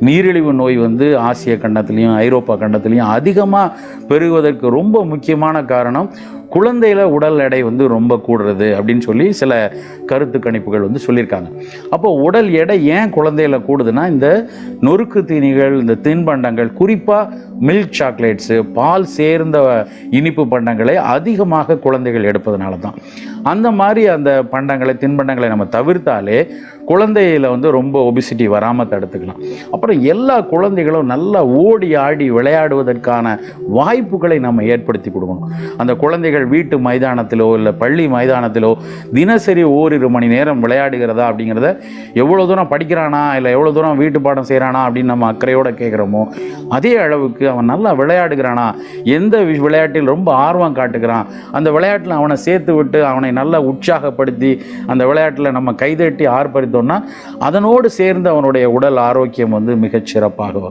நீரிழிவு நோய் வந்து ஆசிய கண்டத்துலேயும் ஐரோப்பா கண்டத்துலேயும் அதிகமாக பெருகுவதற்கு ரொம்ப முக்கியமான காரணம் குழந்தையில உடல் எடை வந்து ரொம்ப கூடுறது அப்படின்னு சொல்லி சில கருத்து கணிப்புகள் வந்து சொல்லியிருக்காங்க. அப்போ உடல் எடை ஏன் குழந்தையில கூடுதுன்னா இந்த நொறுக்கு தீனிகள் இந்த தின்பண்டங்கள் குறிப்பாக மில்க் சாக்லேட்ஸு பால் சேர்ந்த இனிப்பு பண்டங்களை அதிகமாக குழந்தைகள் எடுப்பதனால தான் அந்த மாதிரி அந்த பண்டங்களை தின்பண்டங்களை நம்ம தவிர்த்தாலே குழந்தையில வந்து ரொம்ப ஒபிசிட்டி வராமல் தடுத்துக்கலாம். அப்புறம் எல்லா குழந்தைகளும் நல்லா ஓடி ஆடி விளையாடுவதற்கான வாய்ப்புகளை நம்ம ஏற்படுத்தி கொடுக்கணும். அந்த குழந்தைகள் வீட்டு மைதானத்திலோ இல்லை பள்ளி மைதானத்திலோ தினசரி ஓரிரு மணி நேரம் விளையாடுகிறதா அப்படிங்கிறத எவ்வளோ தூரம் படிக்கிறானா இல்லை எவ்வளோ தூரம் வீட்டு பாடம் செய்கிறானா அப்படின்னு நம்ம அக்கறையோடு கேட்குறோமோ அதே அளவுக்கு அவன் நல்லா விளையாடுகிறானா. எந்த விளையாட்டில் ரொம்ப ஆர்வம் காட்டுகிறான். அந்த விளையாட்டில் அவனை சேர்த்து விட்டு அவனை நல்லா உற்சாகப்படுத்தி அந்த விளையாட்டில் நம்ம கைதட்டி ஆர்ப்பரித்தோம்னா அதனோடு சேர்ந்து அவனுடைய உடல் ஆரோக்கியம் வந்து மிகச் சிறப்பாக வரும்.